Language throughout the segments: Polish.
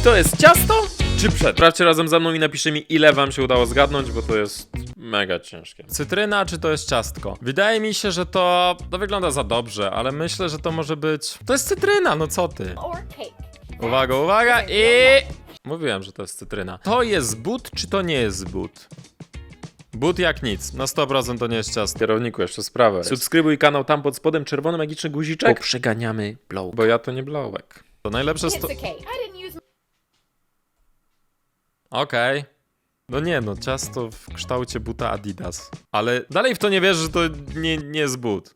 Czy to jest ciasto, czy przed? Sprawdźcie razem ze mną i napiszcie mi, ile wam się udało zgadnąć, bo to jest mega ciężkie. Cytryna, czy to jest ciastko? Wydaje mi się, że to, to wygląda za dobrze, ale myślę, że to może być... To jest cytryna, no co ty? Uwaga, uwaga i... Mówiłem, że to jest cytryna. To jest but, czy to nie jest but? But jak nic. Na 100% to nie jest ciasto. Kierowniku, jeszcze sprawę. Subskrybuj kanał tam pod spodem, czerwony magiczny guziczek. Bo przeganiamy blow. Bo ja to nie blowek. To najlepsze sto... I didn't Okej. No nie no, ciasto w kształcie buta Adidas. Ale dalej w to nie wierzę, że to nie, nie jest but.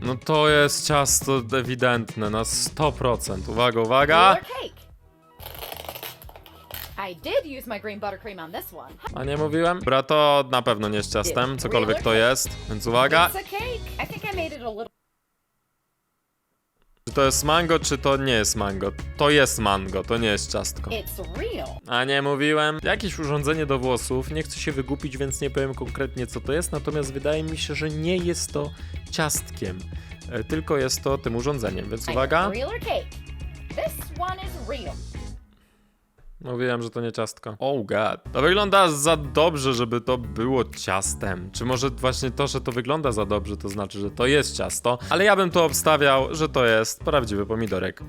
No to jest ciasto ewidentne na 100%. Uwaga, uwaga. A nie mówiłem? Dobra, to na pewno nie jest ciastem, cokolwiek to jest. Więc uwaga. It's a cake. I think I made it a little. Czy to jest mango, czy to nie jest mango? To jest mango, to nie jest ciastko. A nie mówiłem. Jakieś urządzenie do włosów. Nie chcę się wygupić, więc nie powiem konkretnie co to jest. Natomiast wydaje mi się, że nie jest to ciastkiem. e, Tylko jest to tym urządzeniem. Więc uwaga. Mówiłem, że to nie ciastko. Oh god. To wygląda za dobrze, żeby to było ciastem. Czy może właśnie to, że to wygląda za dobrze, to znaczy, że to jest ciasto? Ale ja bym to obstawiał, że to jest prawdziwy pomidorek.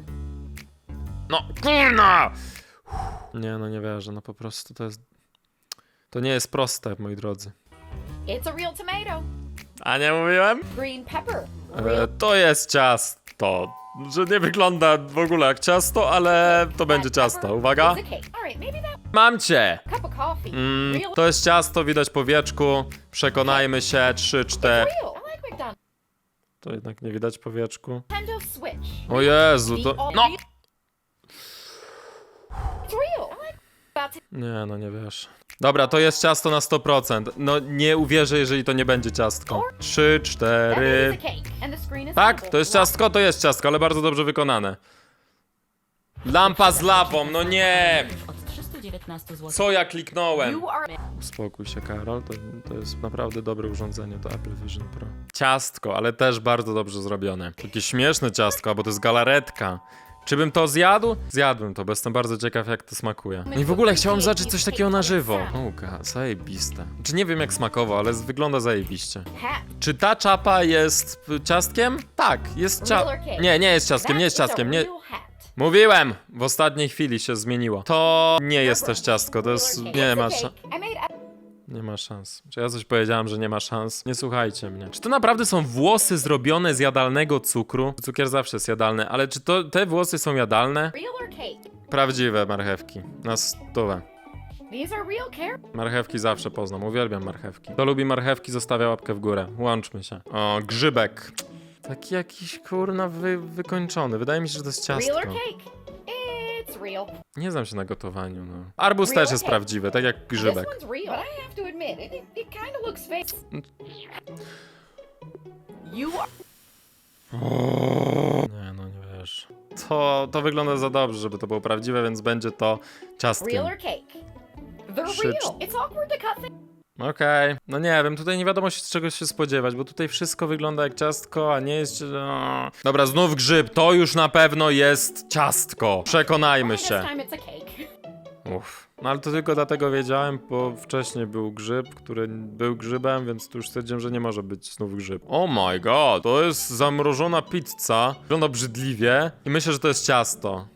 No, kurna! Nie, no nie wierzę, no po prostu to jest... To nie jest proste, moi drodzy. It's a real tomato. A nie mówiłem? Green pepper. E, to jest ciasto. Że nie wygląda w ogóle jak ciasto, ale to będzie ciasto. Uwaga. Mam cię! Mm, to jest ciasto, widać po wieczku. Przekonajmy się, 3, 4. Real. I like McDonald's. To jednak nie widać po wieczku. O Jezu, to. No! to Nie, no nie wiesz. Dobra, to jest ciasto na 100%. No nie uwierzę, jeżeli to nie będzie ciastko. 3, That is 4. a cake, and the screen is Tak, to jest ciastko, to jest ciastko, ale bardzo dobrze wykonane. Lampa z lawą, no nie! Od 319 zł. Co ja kliknąłem? Uspokój się, Karol. To, to jest naprawdę dobre urządzenie, to Apple Vision Pro. Ciastko, ale też bardzo dobrze zrobione. Takie śmieszne ciastko, bo to jest galaretka. Czy bym to zjadł? Zjadłbym to, bo jestem bardzo ciekaw, jak to smakuje. No i w ogóle chciałem zobaczyć coś takiego na żywo. Uka, zajebiste. Czy nie wiem, jak smakowo, ale z- wygląda zajebiście. Czy ta czapa jest y, ciastkiem? Tak, jest cia... Nie, nie jest ciastkiem, nie jest ciastkiem, nie... Mówiłem! W ostatniej chwili się zmieniło. To nie jest też ciastko, to jest... Nie cake. ma It's a Nie ma szans. Czy ja coś powiedziałem, że nie ma szans? Nie słuchajcie mnie. Czy to naprawdę są włosy zrobione z jadalnego cukru? Cukier zawsze jest jadalny, ale czy to te włosy są jadalne? real or cake. Prawdziwe marchewki. Na stówę. These are real. Marchewki zawsze poznam. Uwielbiam marchewki. Kto lubi marchewki, zostawia łapkę w górę. Łączmy się. O, grzybek. Taki jakiś kurna wy, wykończony. Wydaje mi się, że to jest Real ciastko. or cake. Real. Nie znam się na gotowaniu, no. Arbuz Real też jest prawdziwy, tak jak This grzybek. one's real. But I have to admit, it, it, it kind of looks fake. You are Nie, no nie wiesz. To, to wygląda za dobrze, żeby to było prawdziwe, więc będzie to ciastkiem. real or cake. They're Trzy, real. It's awkward to cut things. Okej. No nie wiem, tutaj nie wiadomo się z czegoś się spodziewać, bo tutaj wszystko wygląda jak ciastko, a nie jest... No. Dobra, znów grzyb. To już na pewno jest ciastko. Przekonajmy się. Uff. No ale to tylko dlatego wiedziałem, bo wcześniej był grzyb, który był grzybem, więc tu już stwierdziłem, że nie może być znów grzyb. Oh my god, to jest zamrożona pizza. Wygląda brzydliwie i myślę, że to jest ciasto.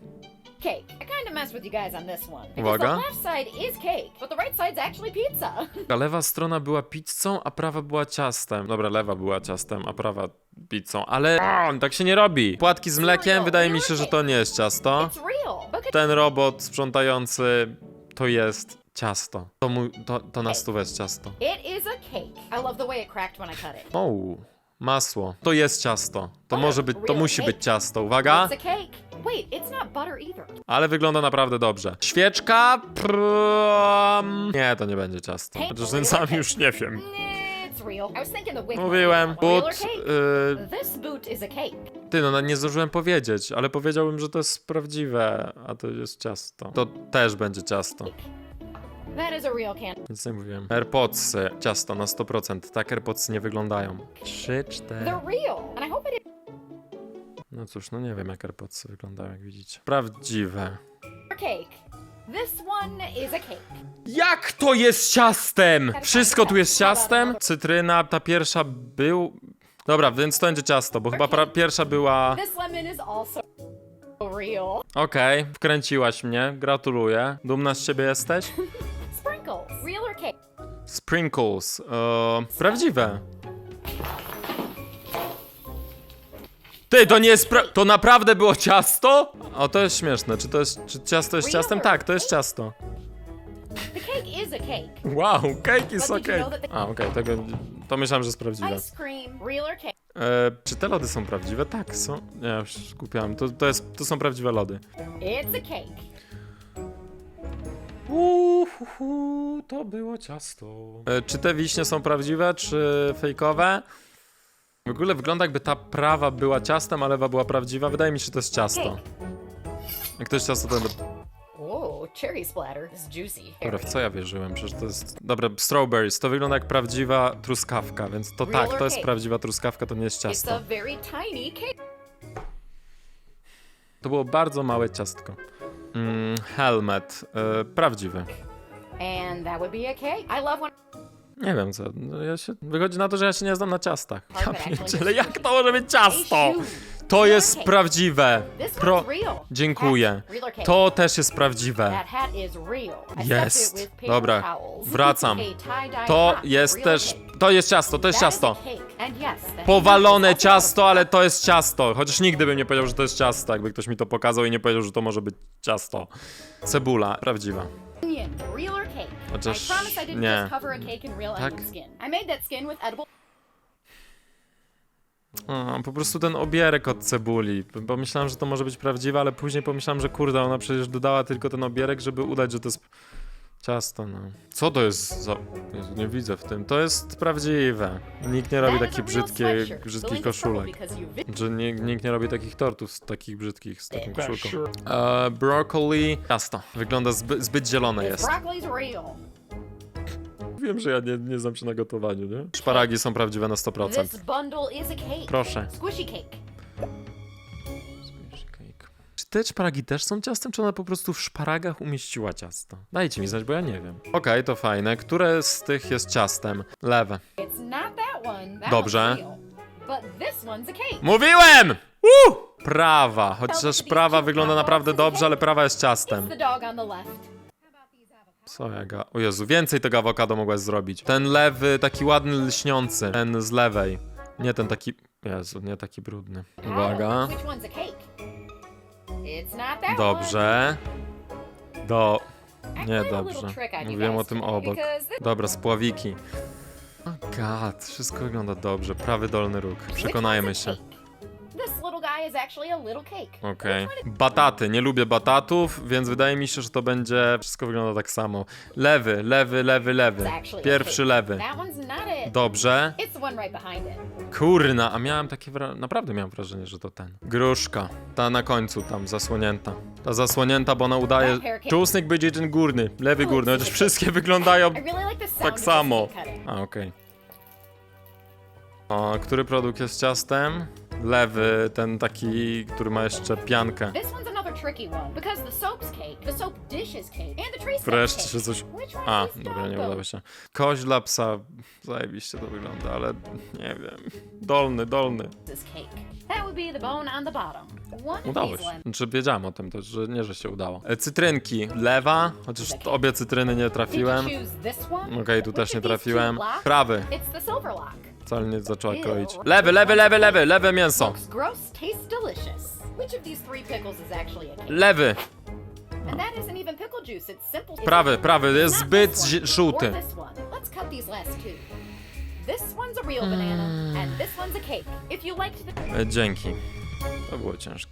Cake. I kind of messed with you guys on this one. Because Uwaga. the left side is cake, but the right side's actually pizza. Ta lewa strona była pizzą, a prawa była ciastem. Dobra, lewa była ciastem, a prawa pizzą, ale o, tak się nie robi. Płatki z mlekiem, wydaje mi się, że to nie jest ciasto. It's real. Look Ten robot sprzątający to jest ciasto. To, mój, to, to na stówę jest ciasto. It is a cake. I love the way it cracked when I cut it. O, masło. To jest ciasto. To może być, to musi być ciasto. Uwaga. It's a cake. Wait, it's not butter either. Ale wygląda naprawdę dobrze. Świeczka. Prum. Nie, to nie będzie ciasto. Chociaż ten sam już nie wiem. It's real. I was thinking the wig. Mówiłem, but... y, This boot is a cake. Ty, no nie zdążyłem powiedzieć, ale powiedziałbym, że to jest prawdziwe, a to jest ciasto. To też będzie ciasto. That is a real can. Nic nie mówiłem. AirPodsy, ciasto na 100%. Tak AirPodsy nie wyglądają. 3, 4. They're real, and I hope it No cóż, no nie wiem jak AirPodsy wyglądają, jak widzicie. Prawdziwe. cake. This one is a cake. Jak to jest ciastem? Wszystko tu jest ciastem? Cytryna, ta pierwsza był... Dobra, więc to będzie ciasto, bo chyba pra- pierwsza była... This lemon is also real. Okej, wkręciłaś mnie, gratuluję. Dumna z ciebie jesteś? Sprinkles. Real or cake? Sprinkles, e, prawdziwe. Ty, to nie jest pra- To naprawdę było ciasto? O, to jest śmieszne. Czy to jest... Czy ciasto jest ciastem? Tak, to jest ciasto. The cake is a cake. Wow, cake is okay. A, okej, tego... To myślałem, że jest prawdziwe. Ice cream. Real or cake? E, czy te lody są prawdziwe? Tak, są. Nie, już skupiałem. To, to, jest, to są prawdziwe lody. It's a cake. Uhuhu, to było ciasto. E, czy te wiśnie są prawdziwe, czy fejkowe? W ogóle wygląda jakby ta prawa była ciastem, a lewa była prawdziwa. Wydaje mi się, że to jest ciasto. Jak to jest ciasto, to... Whoa, cherry splatter. It's juicy. Dobra, w co ja wierzyłem? Przecież to jest... Dobra, strawberries. To wygląda jak prawdziwa truskawka, więc to tak, to jest prawdziwa truskawka, to nie jest It's ciasto. a very tiny cake. To było bardzo małe ciastko. Mm, helmet. E, prawdziwy. And that would be a cake. I love when Nie wiem co, no ja się, wychodzi na to, że ja się nie znam na ciastach. Ja pierdzielę, jak to może być ciasto? To jest prawdziwe. Pro... Dziękuję. To też jest prawdziwe. Jest. Dobra, wracam. To jest też, to jest ciasto, to jest ciasto. Powalone ciasto, ale to jest ciasto. Chociaż nigdy bym nie powiedział, że to jest ciasto, jakby ktoś mi to pokazał i nie powiedział, że to może być ciasto. Cebula, prawdziwa. Chociaż I promise I didn't nie. just cover a cake in real Tak? onion skin. I made that skin with edible A, po prostu ten obierek od cebuli. Bo myślałem, że to może być prawdziwe, ale później pomyślałem, że kurde, ona przecież dodała tylko ten obierek, żeby udać, że to jest ciasto, no. Co to jest za... Jezu, nie widzę w tym. To jest prawdziwe. Nikt nie robi takich brzydkie, brzydkich koszulek. Że nie, nikt nie robi takich tortów z takich brzydkich, z taką koszulką. E, broccoli. Ciasto. Wygląda zby, zbyt zielone jest. Wiem, że ja nie, nie znam się na gotowaniu, nie? Szparagi są prawdziwe na 100%. This bundle is a cake. Proszę. Squishy cake. Te szparagi też są ciastem, czy ona po prostu w szparagach umieściła ciasto? Dajcie mi znać, bo ja nie wiem. Okej, to fajne. Które z tych jest ciastem? Lewe. Dobrze. Mówiłem! Uh! Prawa. Chociaż prawa wygląda naprawdę dobrze, ale prawa jest ciastem. Co ja ga... O Jezu, więcej tego awokado mogłaś zrobić. Ten lewy, taki ładny, lśniący. Ten z lewej. Nie ten taki... Jezu, nie taki brudny. Uwaga. It's not that. Dobrze. Do... Nie dobrze. Mówiłem o tym obok. Dobra, spławiki. O god, wszystko wygląda dobrze. Prawy dolny róg. Przekonajmy się. Okej. Bataty. Nie lubię batatów, więc wydaje mi się, że to będzie... Wszystko wygląda tak samo. Lewy, lewy, lewy, lewy. A Pierwszy lewy. Dobrze. Kurna, a miałem takie wra... Naprawdę miałem wrażenie, że to ten. Gruszka. Ta na końcu tam, zasłonięta. Ta zasłonięta, bo ona udaje... Czusnik będzie ten górny, lewy górny, chociaż wszystkie wyglądają tak samo. A, okej. O, który produkt jest ciastem? Lewy, ten taki, który ma jeszcze piankę. This one's another tricky one because the soap's cake, the soap dish is cake, and the tree stuff's Wreszcie cake. się coś... Which one A, is dobra, nie dog udało się. Kość dla psa, zajebiście to wygląda, ale nie wiem. Dolny, dolny. This cake. That would be the bone on the bottom. One of Udało these się. Znaczy wiedziałem o tym, to, że nie, że się udało. E, cytrynki. Lewa, chociaż obie cytryny nie Did you trafiłem. choose this one? Okej, tu Which też nie of these two trafiłem. Prawy. It's the silver lock. Wcale nie zaczęła kroić. Lewy, lewy, lewy, lewy, lewe mięso. Looks gross, tastes delicious. Which of these three pickles is actually a cake? Lewy. And that isn't even pickle juice, it's simple. Prawy, prawy, jest Not zbyt this one, zi- żółty. Or this one. Let's cut these last two. This one's a real banana, and this one's a cake. If you liked the E, Dzięki. To było ciężkie.